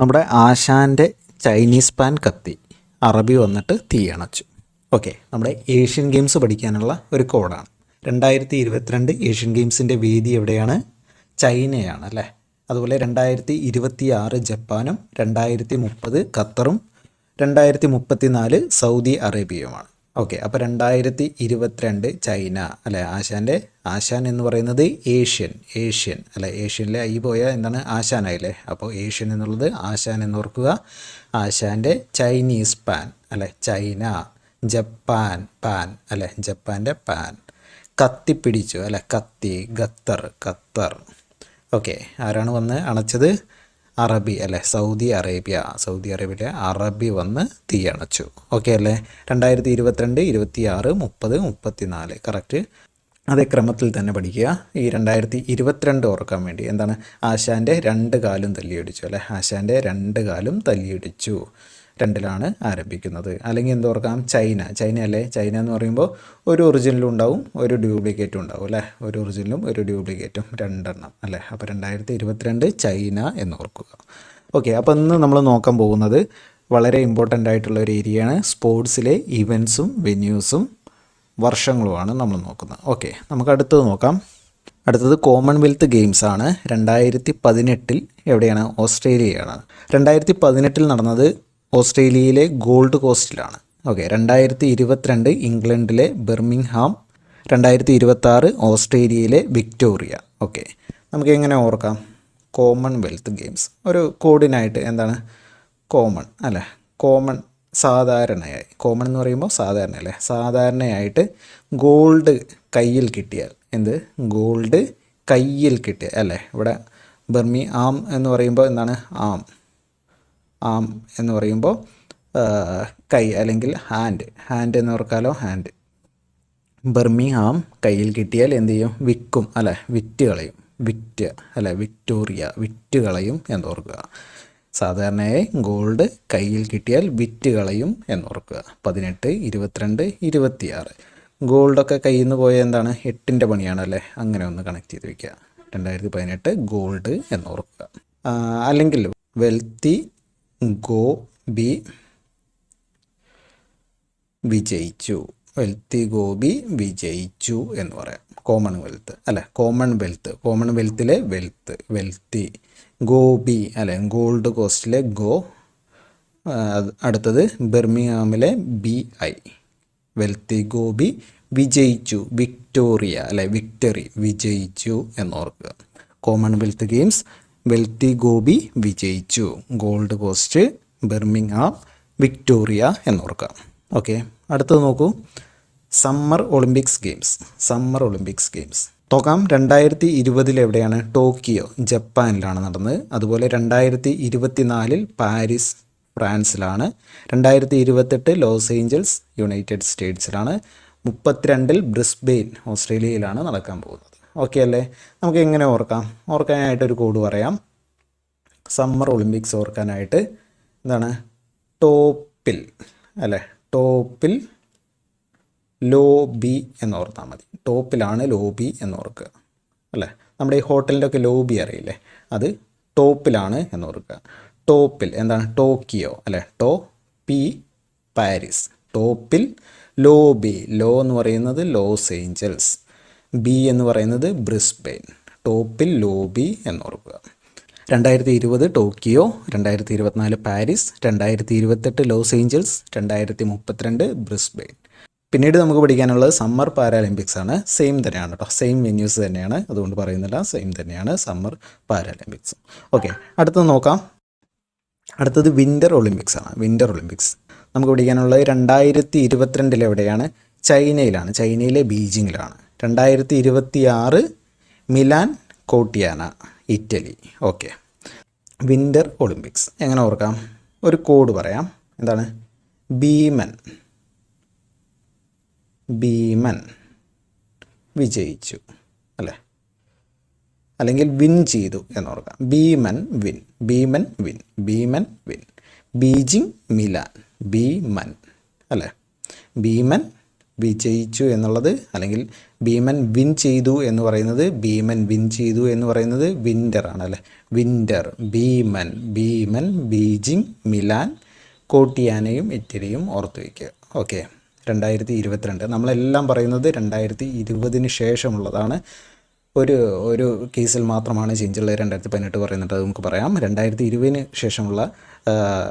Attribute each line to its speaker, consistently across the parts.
Speaker 1: നമ്മുടെ ആശാന്റെ Chinese pan കത്തി. അറബി വന്നിട്ട് തീ അണച്ചു. ഓക്കെ നമ്മുടെ ഏഷ്യൻ ഗെയിംസ് പഠിക്കാനുള്ള ഒരു കോഡാണ്. രണ്ടായിരത്തി ഇരുപത്തിരണ്ട് ഏഷ്യൻ ഗെയിംസിന്റെ വേദി എവിടെയാണ്? ചൈനയാണ് അല്ലേ? അതുപോലെ രണ്ടായിരത്തി ഇരുപത്തി ആറ് ജപ്പാനും രണ്ടായിരത്തി മുപ്പത് ഖത്തറും രണ്ടായിരത്തി മുപ്പത്തി നാല് സൗദി അറേബ്യയുമാണ്. ഓക്കെ അപ്പോൾ രണ്ടായിരത്തി ഇരുപത്തിരണ്ട് ചൈന അല്ലെ? ആശാന്റെ ആശാൻ എന്ന് പറയുന്നത് ഏഷ്യൻ ഏഷ്യൻ അല്ലെ? ഏഷ്യനിലെ ഐ പോയ എന്താണ്? ആശാനായില്ലേ? അപ്പോൾ ഏഷ്യൻ എന്നുള്ളത് ആശാൻ എന്ന് ഓർക്കുക. ആശാന്റെ ചൈനീസ് പാൻ അല്ലെ? ചൈന ജപ്പാൻ പാൻ അല്ലെ? ജപ്പാന്റെ പാൻ. കത്തി പിടിച്ചു അല്ലെ? കത്തി ഖത്തർ ഖത്തർ. ഓക്കെ ആരാണ് വന്ന് അണച്ചത്? അറബി അല്ലെ? Saudi Arabia. സൗദി അറേബ്യയിലെ അറബി വന്ന് തീയണച്ചു. ഓക്കെ അല്ലേ? രണ്ടായിരത്തി ഇരുപത്തിരണ്ട് ഇരുപത്തി ആറ് മുപ്പത് മുപ്പത്തി നാല് കറക്റ്റ് അതേ ക്രമത്തിൽ തന്നെ പഠിക്കുക. ഈ രണ്ടായിരത്തി ഇരുപത്തിരണ്ട് ഓർക്കാൻ വേണ്ടി എന്താണ്? ആശാന്റെ രണ്ട് കാലും തല്ലിയിടിച്ചു അല്ലേ? ആശാന്റെ രണ്ട് കാലും തല്ലിയിടിച്ചു. രണ്ടിലാണ് ആരംഭിക്കുന്നത്. അല്ലെങ്കിൽ എന്തോർക്കാം ചൈന ചൈന. അല്ലേ ചൈന എന്ന് പറയുമ്പോൾ ഒരു ഒറിജിനലും ഉണ്ടാവും ഒരു ഡ്യൂപ്ലിക്കേറ്റും ഉണ്ടാവും അല്ലേ? ഒരു ഒറിജിനലും ഒരു ഡ്യൂപ്ലിക്കേറ്റും രണ്ടെണ്ണം അല്ലേ? അപ്പോൾ രണ്ടായിരത്തി ഇരുപത്തിരണ്ട് ചൈന എന്ന് ഓർക്കുക. ഓക്കെ അപ്പോൾ ഇന്ന് നമ്മൾ നോക്കാൻ പോകുന്നത് വളരെ ഇമ്പോർട്ടന്റ് ആയിട്ടുള്ള ഒരു ഏരിയയാണ്. സ്പോർട്സിലെ ഇവൻസും വെന്യൂസും വർഷങ്ങളുമാണ് നമ്മൾ നോക്കുന്നത്. ഓക്കെ നമുക്ക് അടുത്തത് നോക്കാം. അടുത്തത് കോമൺവെൽത്ത് ഗെയിംസ് ആണ്. രണ്ടായിരത്തി പതിനെട്ടിൽ എവിടെയാണ്? ഓസ്ട്രേലിയയാണ്. രണ്ടായിരത്തി പതിനെട്ടിൽ നടന്നത് ഓസ്ട്രേലിയയിലെ ഗോൾഡ് കോസ്റ്റിലാണ്. ഓക്കെ രണ്ടായിരത്തി ഇരുപത്തിരണ്ട് ഇംഗ്ലണ്ടിലെ ബെർമിംഗ്ഹാം രണ്ടായിരത്തി ഇരുപത്താറ് ഓസ്ട്രേലിയയിലെ വിക്ടോറിയ. ഓക്കെ നമുക്ക് എങ്ങനെ ഓർക്കാം? Commonwealth Games. ഒരു കോഡിനായിട്ട് എന്താണ്? കോമൺ അല്ലേ? കോമൺ സാധാരണയായി. കോമൺ എന്ന് പറയുമ്പോൾ സാധാരണ അല്ലേ സാധാരണയായിട്ട് ഗോൾഡ് കയ്യിൽ കിട്ടിയാൽ എന്ത്? ഗോൾഡ് കയ്യിൽ കിട്ടിയാൽ അല്ലേ? ഇവിടെ ബെർമി ആം എന്ന് പറയുമ്പോൾ എന്താണ്? ആം. ആം എന്ന് പറയുമ്പോൾ കൈ അല്ലെങ്കിൽ ഹാൻഡ് ഹാൻഡ് എന്ന് ഓർക്കാലോ? ഹാൻഡ് ബർമി ആം കയ്യിൽ കിട്ടിയാൽ എന്ത് ചെയ്യും? വിൽക്കും അല്ലെ? വിറ്റ് കളയും. വിറ്റ് അല്ലെ? വിക്ടോറിയ വിറ്റ് കളയും എന്നോർക്കുക സാധാരണയായി ഗോൾഡ് കയ്യിൽ കിട്ടിയാൽ വിറ്റ് കളയും എന്നോർക്കുക പതിനെട്ട് ഇരുപത്തിരണ്ട് ഇരുപത്തിയാറ്. ഗോൾഡൊക്കെ കയ്യിൽ നിന്ന് പോയ എന്താണ്? എട്ടിന്റെ പണിയാണല്ലേ അങ്ങനെ ഒന്ന് കണക്ട് ചെയ്ത് വയ്ക്കുക രണ്ടായിരത്തി പതിനെട്ട് ഗോൾഡ് എന്നോർക്കുക അല്ലെങ്കിൽ വെൽത്തി ഗോ ബി വിജയിച്ചു. വെൽത്തി ഗോപി വിജയിച്ചു എന്ന് പറയാം. കോമൺവെൽത്ത് അല്ലെ? കോമൺവെൽത്ത് കോമൺവെൽത്തിലെ വെൽത്ത്. വെൽത്തി. ഗോബി അല്ലെ? ഗോൾഡ് കോസ്റ്റിലെ ഗോ അടുത്തത് ബെർമിഹാമിലെ ബി ഐ. വെൽത്തി ഗോപി വിജയിച്ചു. വിക്ടോറിയ അല്ലെ? വിക്ടറി. വിജയിച്ചു എന്നോർക്കുക. കോമൺവെൽത്ത് ഗെയിംസ് വെൽത്തി ഗോപി വിജയിച്ചു. ഗോൾഡ് കോസ്റ്റ് ബെർമിംഗ്ഹാം വിക്ടോറിയ എന്നോർക്കാം. ഓക്കെ അടുത്തത് നോക്കൂ. Summer Olympics games. Summer Olympics games. തുകാം രണ്ടായിരത്തി ഇരുപതിൽ എവിടെയാണ്? ടോക്കിയോ ജപ്പാനിലാണ് നടന്നത്. അതുപോലെ രണ്ടായിരത്തി ഇരുപത്തിനാലിൽ പാരീസ് ഫ്രാൻസിലാണ്. രണ്ടായിരത്തി ഇരുപത്തെട്ട് ലോസ് ഏഞ്ചൽസ് യുണൈറ്റഡ് സ്റ്റേറ്റ്സിലാണ്. മുപ്പത്തിരണ്ടിൽ ബ്രിസ്ബെയിൻ ഓസ്ട്രേലിയയിലാണ് നടക്കാൻ പോകുന്നത്. ഓക്കെ അല്ലേ? നമുക്ക് എങ്ങനെ ഓർക്കാം? ഓർക്കാനായിട്ട് ഒരു കോഡ് പറയാം. സമ്മർ ഒളിമ്പിക്സ് ഓർക്കാനായിട്ട്. എന്താണ്? ടോപ്പിൽ അല്ലേ? ടോപ്പിൽ ലോബി എന്ന് ഓർത്താൽ മതി. ടോപ്പിലാണ് ലോബി എന്ന് ഓർക്കുക. അല്ലേ? നമ്മുടെ ഈ ഹോട്ടലിന്റെ ഒക്കെ ലോബി അറിയില്ലേ? അത് ടോപ്പിലാണ് എന്ന് ഓർക്കുക. ടോപ്പിൽ എന്താണ്? ടോക്കിയോ അല്ലേ? ടോ പി പാരീസ് ടോപ്പിൽ ലോബി ലോ എന്ന് പറയുന്നത് ലോസ് ഏഞ്ചൽസ് ബി എന്ന് പറയുന്നത് ബ്രിസ്ബെയിൻ. ടോപ്പിൽ ലോബി എന്നോർക്കുക. രണ്ടായിരത്തി ഇരുപത് ടോക്കിയോ രണ്ടായിരത്തി ഇരുപത്തിനാല് പാരീസ് രണ്ടായിരത്തി ഇരുപത്തെട്ട് ലോസ് ഏഞ്ചൽസ് രണ്ടായിരത്തി മുപ്പത്തിരണ്ട് ബ്രിസ്ബെയിൻ. പിന്നീട് നമുക്ക് പഠിക്കാനുള്ളത് സമ്മർ പാരാലിമ്പിക്സ് ആണ്. സെയിം തന്നെയാണ് കേട്ടോ സെയിം വെന്യൂസ് തന്നെയാണ്. അതുകൊണ്ട് പറയുന്നില്ല. സെയിം തന്നെയാണ് സമ്മർ പാരാലിമ്പിക്സ്. ഓക്കെ അടുത്തത് നോക്കാം. അടുത്തത് വിന്റർ ഒളിമ്പിക്സ് ആണ്. Winter Olympics. നമുക്ക് പഠിക്കാനുള്ളത് രണ്ടായിരത്തി ഇരുപത്തിരണ്ടിൽ എവിടെയാണ് ചൈനയിലാണ്. ചൈനയിലെ ബീജിങ്ങിലാണ്. രണ്ടായിരത്തി ഇരുപത്തി ആറ് Milan Cortina Italy. Okay. Winter Olympics. എങ്ങനെ ഓർക്കാം? ഒരു കോഡ് പറയാം. എന്താണ്? ഭീമൻ. ഭീമൻ. വിജയിച്ചു. അല്ലേ? അല്ലെങ്കിൽ വിൻ ചെയ്തു എന്നോർക്കാം. ഭീമൻ വിൻ. ഭീമൻ വിൻ. ഭീമൻ വിൻ. Beijing Milan. ഭീമൻ. അല്ലേ? ഭീമൻ വിജയിച്ചു എന്നുള്ളത് അല്ലെങ്കിൽ ഭീമൻ വിൻ ചെയ്തു എന്ന് പറയുന്നത് ഭീമൻ വിൻ ചെയ്തു എന്ന് പറയുന്നത് വിന്റർ ആണ് അല്ലേ? വിന്റർ ഭീമൻ ഭീമൻ ബീജിംഗ് മിലാൻ കോട്ടിയാനയും ഇറ്റലിയും ഓർത്തു വയ്ക്കുക ഓക്കെ രണ്ടായിരത്തി ഇരുപത്തിരണ്ട് നമ്മളെല്ലാം പറയുന്നത് രണ്ടായിരത്തി ഇരുപതിന് ശേഷമുള്ളതാണ്. ഒരു ഒരു കേസിൽ മാത്രമാണ് ചേഞ്ചുള്ളത് രണ്ടായിരത്തി പതിനെട്ട് പറയുന്നുണ്ട്. അത് നമുക്ക് പറയാം. രണ്ടായിരത്തി ഇരുപതിന് ശേഷമുള്ള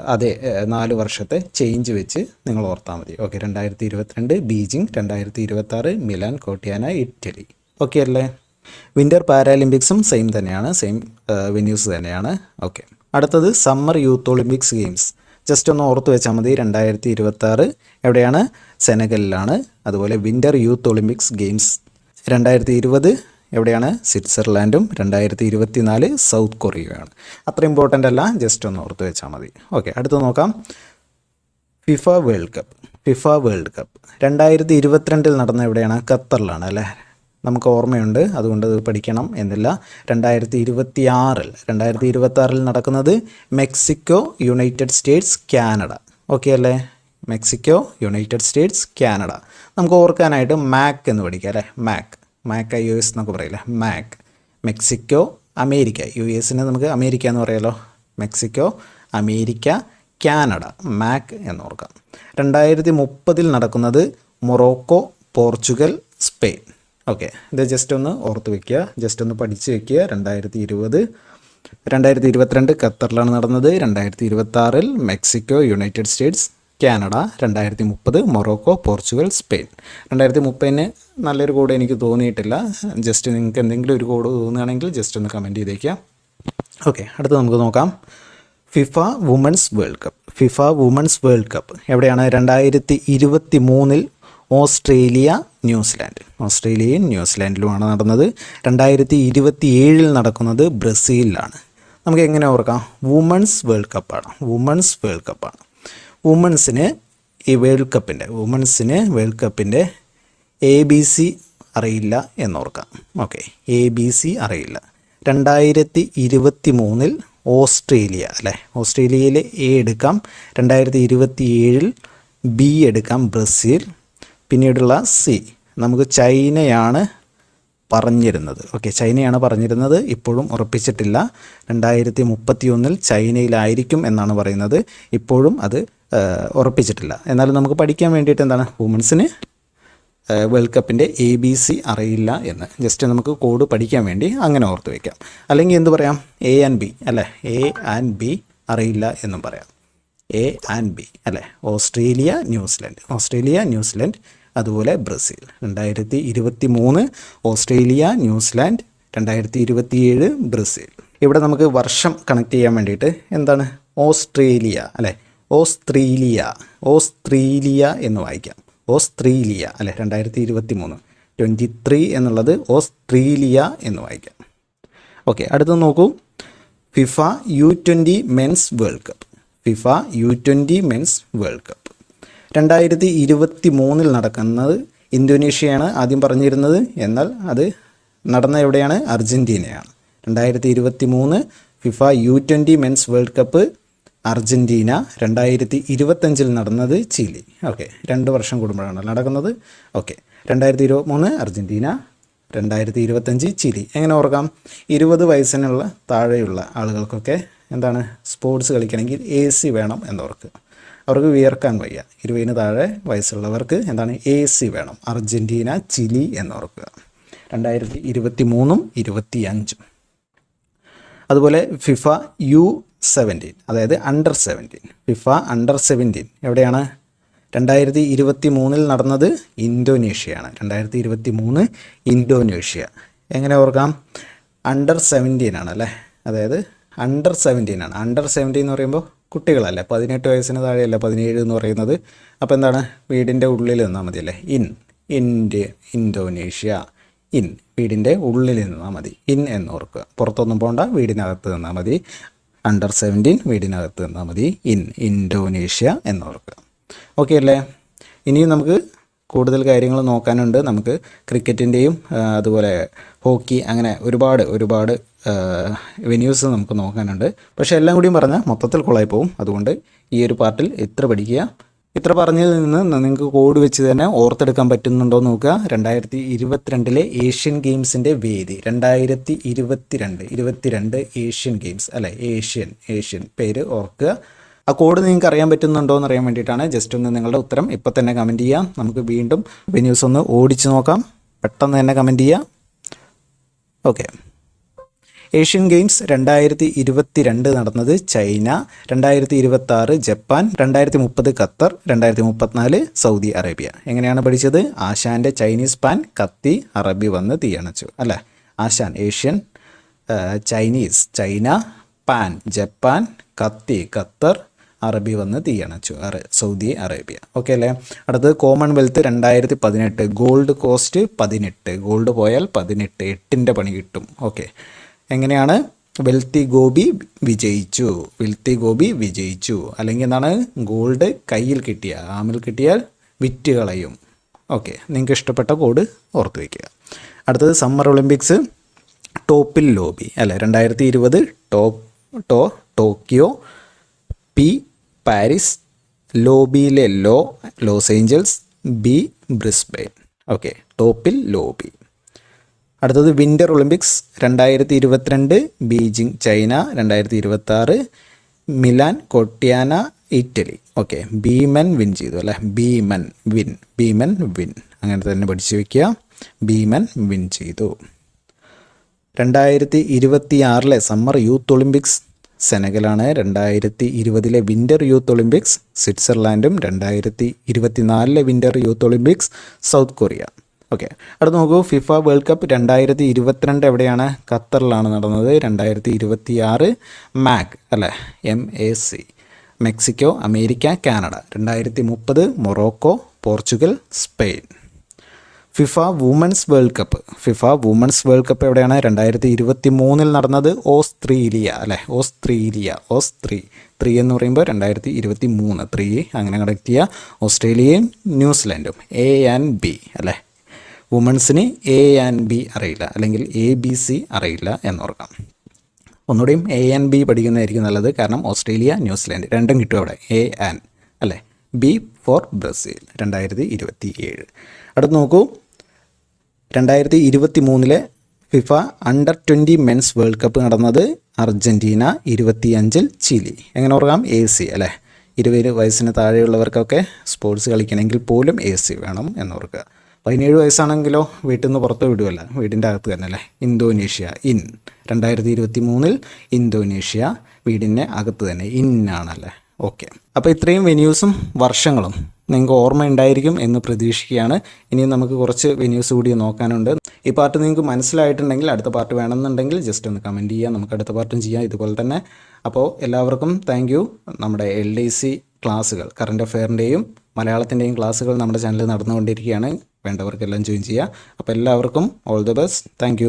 Speaker 1: അതേ നാല് വർഷത്തെ ചേഞ്ച് വെച്ച് നിങ്ങൾ ഓർത്താൽ മതി. ഓക്കെ രണ്ടായിരത്തി ഇരുപത്തിരണ്ട് ബീജിംഗ് രണ്ടായിരത്തി ഇരുപത്താറ് മിലാൻ കോട്ടിയാന ഇറ്റലി. ഓക്കെ അല്ലേ? വിന്റർ പാരാലിമ്പിക്സും സെയിം തന്നെയാണ് സെയിം വെന്യൂസ് തന്നെയാണ്. ഓക്കെ അടുത്തത് summer youth Olympics games just ഒന്ന് ഓർത്ത് വെച്ചാൽ മതി രണ്ടായിരത്തി ഇരുപത്താറ് എവിടെയാണ്? സെനഗലിലാണ്. അതുപോലെ വിന്റർ യൂത്ത് ഒളിമ്പിക്സ് ഗെയിംസ് രണ്ടായിരത്തി ഇരുപത് എവിടെയാണ്? സ്വിറ്റ്സർലാൻഡും രണ്ടായിരത്തി ഇരുപത്തി നാല് സൗത്ത് കൊറിയയാണ്. അത്ര ഇമ്പോർട്ടന്റ് അല്ല ജസ്റ്റ് ഒന്ന് ഓർത്ത് വെച്ചാൽ മതി. ഓക്കെ അടുത്ത് നോക്കാം. FIFA World Cup. FIFA World Cup. രണ്ടായിരത്തി ഇരുപത്തിരണ്ടിൽ നടന്ന എവിടെയാണ്? ഖത്തറിലാണ് അല്ലേ? നമുക്ക് ഓർമ്മയുണ്ട് അതുകൊണ്ട് അത് പഠിക്കണം എന്നില്ല. രണ്ടായിരത്തി ഇരുപത്തി ആറിൽ രണ്ടായിരത്തി ഇരുപത്തി ആറിൽ നടക്കുന്നത് Mexico United States Canada. Okay അല്ലേ? Mexico United States Canada. നമുക്ക് ഓർക്കാനായിട്ട് മാക് എന്ന് പഠിക്കാം അല്ലേ? Mac. Mac I U S എന്നൊക്കെ പറയില്ലേ? മാക് മെക്സിക്കോ അമേരിക്ക യു എസിനെ നമുക്ക് അമേരിക്ക എന്ന് പറയാലോ. മെക്സിക്കോ അമേരിക്ക കാനഡ മാക് എന്ന് ഓർക്കാം. രണ്ടായിരത്തി മുപ്പതിൽ നടക്കുന്നത് മൊറോക്കോ പോർച്ചുഗൽ സ്പെയിൻ ഓക്കെ ഇത് ജസ്റ്റ് ഒന്ന് ഓർത്ത് വെക്കുക. ജസ്റ്റ് ഒന്ന് പഠിച്ച് വെക്കുക. രണ്ടായിരത്തി ഇരുപത് രണ്ടായിരത്തി ഇരുപത്തിരണ്ട് ഖത്തറിലാണ് നടന്നത്. രണ്ടായിരത്തി ഇരുപത്തി മെക്സിക്കോ യുണൈറ്റഡ് സ്റ്റേറ്റ്സ് കാനഡ രണ്ടായിരത്തി മുപ്പത് മൊറോക്കോ പോർച്ചുഗൽ സ്പെയിൻ. രണ്ടായിരത്തി മുപ്പതിന് നല്ലൊരു കോഡ് എനിക്ക് തോന്നിയിട്ടില്ല. ജസ്റ്റ് നിങ്ങൾക്ക് എന്തെങ്കിലും ഒരു കോഡ് തോന്നുകയാണെങ്കിൽ ജസ്റ്റ് ഒന്ന് കമന്റ് ചെയ്തേക്കാം ഓക്കെ അടുത്ത് നമുക്ക് നോക്കാം. FIFA women's World Cup. FIFA women's World Cup എവിടെയാണ്? രണ്ടായിരത്തി ഇരുപത്തി മൂന്നിൽ ഓസ്ട്രേലിയ ന്യൂസിലാൻഡ്. ഓസ്ട്രേലിയയും ന്യൂസിലാൻഡിലുമാണ് നടന്നത്. രണ്ടായിരത്തി ഇരുപത്തി ഏഴിൽ നടക്കുന്നത് ബ്രസീലിലാണ്. നമുക്ക് എങ്ങനെ ഓർക്കാം? വുമൻസ് വേൾഡ് കപ്പാണ്. വുമൻസ് വേൾഡ് കപ്പാണ്. വുമൻസിന് ഈ വേൾഡ് കപ്പിന്റെ വുമൺസിന് വേൾഡ് കപ്പിന്റെ എ ബി സി അറിയില്ല എന്നോർക്കാം. ഓക്കെ എ ബി സി അറിയില്ല. രണ്ടായിരത്തി ഇരുപത്തി മൂന്നിൽ ഓസ്ട്രേലിയ അല്ലേ? ഓസ്ട്രേലിയയിൽ എ എടുക്കാം. രണ്ടായിരത്തി ഇരുപത്തി ഏഴിൽ ബി എടുക്കാം ബ്രസീൽ. പിന്നീടുള്ള സി. നമുക്ക് ചൈനയാണ് പറഞ്ഞിരുന്നത്. ഓക്കെ ചൈനയാണ് പറഞ്ഞിരുന്നത്. ഇപ്പോഴും ഉറപ്പിച്ചിട്ടില്ല. രണ്ടായിരത്തി മുപ്പത്തി ഒന്നിൽ ചൈനയിലായിരിക്കും എന്നാണ് പറയുന്നത്. ഇപ്പോഴും അത് ഉറപ്പിച്ചിട്ടില്ല. എന്നാലും നമുക്ക് പഠിക്കാൻ വേണ്ടിയിട്ട് എന്താണ്? വുമൻസിന് വേൾഡ് കപ്പിന്റെ എ ബി സി അറിയില്ല എന്ന്. ജസ്റ്റ് നമുക്ക് കോഡ് പഠിക്കാൻ വേണ്ടി അങ്ങനെ ഓർത്ത് വയ്ക്കാം അല്ലെങ്കിൽ എന്ത് പറയാം? എ ആൻഡ് ബി അല്ലേ? എ ആൻഡ് ബി അറിയില്ല എന്നും പറയാം. എ ആൻഡ് ബി അല്ലേ? Australia New Zealand Australia New Zealand അതുപോലെ ബ്രസീൽ. രണ്ടായിരത്തി ഇരുപത്തി മൂന്ന് ഓസ്ട്രേലിയ ന്യൂസിലാൻഡ്. രണ്ടായിരത്തി ഇരുപത്തിയേഴ് ബ്രസീൽ. ഇവിടെ നമുക്ക് വർഷം കണക്ട് ചെയ്യാൻ വേണ്ടിയിട്ട് എന്താണ്? ഓസ്ട്രേലിയ അല്ലേ? ഓസ്ട്രേലിയ ഓസ്ട്രേലിയ എന്ന് വായിക്കാം. ഓസ്ട്രേലിയ അല്ലേ? രണ്ടായിരത്തി ഇരുപത്തി മൂന്ന് ട്വന്റി ത്രീ എന്നുള്ളത് ഓസ്ട്രേലിയ എന്ന് വായിക്കാം. ഓക്കെ അടുത്ത നോക്കൂ. FIFA U twenty men's World Cup. FIFA U twenty men's World Cup. രണ്ടായിരത്തി ഇരുപത്തി മൂന്നിൽ നടക്കുന്നത് ഇന്തോനേഷ്യയാണ് ആദ്യം പറഞ്ഞിരുന്നത്. എന്നാൽ അത് നടന്ന എവിടെയാണ്? അർജന്റീനയാണ് രണ്ടായിരത്തി ഇരുപത്തി മൂന്ന് FIFA U twenty men's World Cup Argentina രണ്ടായിരത്തി ഇരുപത്തഞ്ചിൽ നടന്നത് ചിലി. ഓക്കെ രണ്ട് വർഷം കൂടുമ്പോഴാണ് നടക്കുന്നത്. ഓക്കെ രണ്ടായിരത്തി ഇരുപത്തി മൂന്ന് അർജന്റീന രണ്ടായിരത്തി ഇരുപത്തഞ്ച് ചിലി. എങ്ങനെ ഓർക്കാം? ഇരുപത് വയസ്സിനുള്ള താഴെയുള്ള ആളുകൾക്കൊക്കെ എന്താണ്? സ്പോർട്സ് കളിക്കണമെങ്കിൽ എ സി വേണം എന്നോർക്കുക. അവർക്ക് വിയർക്കാൻ വയ്യ. ഇരുപതിന് താഴെ വയസ്സുള്ളവർക്ക് എന്താണ് എ സി വേണം. അർജന്റീന ചിലി എന്നോർക്കുക. രണ്ടായിരത്തി ഇരുപത്തി മൂന്നും ഇരുപത്തി അഞ്ചും അതുപോലെ ഫിഫ യു സെവന്റീൻ അതായത് under seventeen FIFA under seventeen എവിടെയാണ്? രണ്ടായിരത്തി ഇരുപത്തി മൂന്നിൽ നടന്നത് ഇന്തോനേഷ്യയാണ്. രണ്ടായിരത്തി ഇരുപത്തി മൂന്ന് ഇന്തോനേഷ്യ. എങ്ങനെ ഓർക്കാം? അണ്ടർ സെവന്റീൻ ആണ് അല്ലേ? അതായത് അണ്ടർ സെവന്റീൻ ആണ്. അണ്ടർ സെവന്റീൻ എന്ന് പറയുമ്പോൾ കുട്ടികളല്ലേ? പതിനെട്ട് വയസ്സിന് താഴെയല്ല? പതിനേഴ് എന്ന് പറയുന്നത്. അപ്പോൾ എന്താണ്? വീടിന്റെ ഉള്ളിൽ നിന്നാൽ മതിയല്ലേ? ഇൻ. India Indonesia in. വീടിന്റെ ഉള്ളിൽ നിന്നാൽ മതി. ഇൻ എന്ന് ഓർക്കുക പുറത്തൊന്നും പോകണ്ട വീടിനകത്ത് നിന്നാൽ മതി. അണ്ടർ സെവന്റീൻ വീടിനകത്ത് നിന്നാൽ മതി. ഇൻ. ഇൻഡോനേഷ്യ എന്ന് ഓർക്കുക ഓക്കെ അല്ലേ? ഇനിയും നമുക്ക് കൂടുതൽ കാര്യങ്ങൾ നോക്കാനുണ്ട്. നമുക്ക് ക്രിക്കറ്റിന്റെയും അതുപോലെ ഹോക്കി അങ്ങനെ ഒരുപാട് ഒരുപാട് വെന്യൂസ് നമുക്ക് നോക്കാനുണ്ട്. പക്ഷേ എല്ലാം കൂടിയും പറഞ്ഞാൽ മൊത്തത്തിൽ കുളമായി പോകും അതുകൊണ്ട് ഈ ഒരു പാർട്ടിൽ ഇത്ര പഠിക്കുക ഇത്ര പറഞ്ഞതിൽ നിന്ന് നിങ്ങൾക്ക് കോഡ് വെച്ച് തന്നെ ഓർത്തെടുക്കാൻ പറ്റുന്നുണ്ടോ എന്ന് നോക്കുക. രണ്ടായിരത്തി ഇരുപത്തിരണ്ടിലെ ഏഷ്യൻ ഗെയിംസിന്റെ വേദി. രണ്ടായിരത്തി ഇരുപത്തിരണ്ട് ഇരുപത്തിരണ്ട് ഏഷ്യൻ ഗെയിംസ്. അല്ലെ? ഏഷ്യൻ ഏഷ്യൻ പേര് ഓർക്കുക. ആ കോഡ് നിങ്ങൾക്ക് അറിയാൻ പറ്റുന്നുണ്ടോ എന്ന് അറിയാൻ വേണ്ടിയിട്ടാണ് ജസ്റ്റ് ഒന്ന് നിങ്ങളുടെ ഉത്തരം ഇപ്പം തന്നെ കമന്റ് ചെയ്യാം. നമുക്ക് വീണ്ടും വെന്യൂസ് ഒന്ന് ഓടിച്ച് നോക്കാം. പെട്ടെന്ന് തന്നെ കമന്റ് ചെയ്യാം. ഓക്കെ ഏഷ്യൻ ഗെയിംസ് രണ്ടായിരത്തി ഇരുപത്തി രണ്ട് നടന്നത് ചൈന രണ്ടായിരത്തി ഇരുപത്തി ആറ് ജപ്പാൻ രണ്ടായിരത്തി മുപ്പത് ഖത്തർ രണ്ടായിരത്തി മുപ്പത്തിനാല് സൗദി അറേബ്യ. എങ്ങനെയാണ് പഠിച്ചത്? ആശാന്റെ ചൈനീസ് പാൻ കത്തി അറബി വന്ന് തീയണച്ചു അല്ലേ? ആശാൻ Asian Chinese China pan Japan കത്തി ഖത്തർ അറബി വന്ന് തീയണച്ചു അറ സൗദി അറേബ്യ. ഓക്കെ അല്ലേ? അടുത്തത് കോമൺവെൽത്ത് രണ്ടായിരത്തി പതിനെട്ട് ഗോൾഡ് കോസ്റ്റ് പതിനെട്ട് ഗോൾഡ് പോയാൽ പതിനെട്ട് എട്ടിന്റെ പണി കിട്ടും. ഓക്കെ. എങ്ങനെയാണ്? വെൽത്തി ഗോപി വിജയിച്ചു. വെൽത്തി ഗോപി വിജയിച്ചു. അല്ലെങ്കിൽ എന്താണ്? ഗോൾഡ് കയ്യിൽ കിട്ടിയ ആമിൽ കിട്ടിയാൽ വിറ്റ് കളയും. ഓക്കെ നിങ്ങൾക്ക് ഇഷ്ടപ്പെട്ട കോഡ് ഓർത്ത് വയ്ക്കുക അടുത്തത് സമ്മർ ഒളിമ്പിക്സ്. ടോപ്പിൽ ലോബി. അല്ലെ രണ്ടായിരത്തി ഇരുപത് ടോപ്പ് ടോ ടോക്കിയോ പി പാരീസ് ലോബിയിലെ law Los Angeles B Brisbane. Okay ടോപ്പിൽ ലോബി. അടുത്തത് വിന്റർ ഒളിമ്പിക്സ് രണ്ടായിരത്തി ഇരുപത്തിരണ്ട് ബീജിംഗ് ചൈന രണ്ടായിരത്തി ഇരുപത്തി ആറ് മിലാൻ കൊട്ടിയാന ഇറ്റലി. ഓക്കെ ഭീമൻ വിൻ ചെയ്തു അല്ലേ? ഭീമൻ വിൻ ഭീമൻ വിൻ. അങ്ങനെ തന്നെ പഠിച്ചു വയ്ക്കുക ഭീമൻ വിൻ ചെയ്തു. രണ്ടായിരത്തി ഇരുപത്തി ആറിലെ സമ്മർ യൂത്ത് ഒളിമ്പിക്സ് സെനഗലാണ്. രണ്ടായിരത്തി ഇരുപതിലെ വിന്റർ യൂത്ത് ഒളിമ്പിക്സ് സ്വിറ്റ്സർലാൻഡും. രണ്ടായിരത്തി ഇരുപത്തിനാലിലെ winter youth Olympics South Korea. Okay അടുത്ത് നോക്കൂ. ഫിഫ വേൾഡ് കപ്പ് രണ്ടായിരത്തി ഇരുപത്തിരണ്ട് എവിടെയാണ്? ഖത്തറിലാണ് നടന്നത്. രണ്ടായിരത്തി ഇരുപത്തി ആറ് മാക് അല്ലേ? M A C Mexico America Canada. രണ്ടായിരത്തി മുപ്പത് Morocco Portugal Spain. FIFA women's World Cup FIFA women's World Cup എവിടെയാണ്? രണ്ടായിരത്തി ഇരുപത്തി മൂന്നിൽ നടന്നത് ഓസ്ട്രേലിയ അല്ലേ? ഓസ്ട്രേലിയ ഓസ്ത്രീ. ത്രീ എന്ന് പറയുമ്പോൾ രണ്ടായിരത്തി ഇരുപത്തി മൂന്ന് ത്രീ അങ്ങനെ കണക്ട് ചെയ്യുക ഓസ്ട്രേലിയയും ന്യൂസിലാൻഡും. എ ആൻഡ് ബി അല്ലേ? വുമൻസിന് എ ആൻഡ് ബി അറിയില്ല അല്ലെങ്കിൽ എ ബി സി അറിയില്ല എന്നോർക്കാം. ഒന്നുകൂടിയും എ ആൻഡ് ബി പഠിക്കുന്നതായിരിക്കും നല്ലത് കാരണം ഓസ്ട്രേലിയ ന്യൂസിലാൻഡ് രണ്ടും കിട്ടും അവിടെ. എ ആൻഡ് അല്ലേ? ബി ഫോർ ബ്രസീൽ രണ്ടായിരത്തി ഇരുപത്തി ഏഴ് അടുത്ത് നോക്കൂ. രണ്ടായിരത്തി ഇരുപത്തി മൂന്നിലെ FIFA under twenty men's World Cup നടന്നത് അർജന്റീന ഇരുപത്തിയഞ്ചിൽ ചിലി. എങ്ങനെ ഓർക്കാം? എ സി അല്ലേ? ഇരുപത് വയസ്സിന് താഴെയുള്ളവർക്കൊക്കെ സ്പോർട്സ് കളിക്കണമെങ്കിൽ പോലും എ സി വേണം എന്നോർക്കുക. പതിനേഴ് വയസ്സാണെങ്കിലോ വീട്ടിൽ നിന്ന് പുറത്ത് വിടുമല്ല വീടിന്റെ അകത്ത് തന്നെ അല്ലേ? Indonesia in. രണ്ടായിരത്തി ഇരുപത്തി മൂന്നിൽ ഇന്തോനേഷ്യ വീടിന്റെ അകത്ത് തന്നെ. ഇൻ ആണല്ലേ? ഓക്കെ. അപ്പോൾ ഇത്രയും വെന്യൂസും വർഷങ്ങളും നിങ്ങൾക്ക് ഓർമ്മ ഉണ്ടായിരിക്കും എന്ന് പ്രതീക്ഷിക്കുകയാണ്. ഇനി നമുക്ക് കുറച്ച് വെന്യൂസ് കൂടി നോക്കാനുണ്ട്. ഈ പാർട്ട് നിങ്ങൾക്ക് മനസ്സിലായിട്ടുണ്ടെങ്കിൽ അടുത്ത പാർട്ട് വേണമെന്നുണ്ടെങ്കിൽ ജസ്റ്റ് ഒന്ന് കമന്റ് ചെയ്യുക. നമുക്ക് അടുത്ത പാർട്ടും ചെയ്യാം. ഇതുപോലെ തന്നെ. അപ്പോൾ എല്ലാവർക്കും താങ്ക് നമ്മുടെ എൽ ഡി സി ക്ലാസ്സുകൾ കറണ്ട് അഫെയറിന്റെയും മലയാളത്തിന്റെയും ക്ലാസ്സുകൾ നമ്മുടെ ചാനലിൽ നടന്നുകൊണ്ടിരിക്കുകയാണ്. വേണ്ടവർക്കെല്ലാം ജോയിൻ ചെയ്യുക. അപ്പോൾ എല്ലാവർക്കും ഓൾ ദി ബെസ്റ്റ് താങ്ക്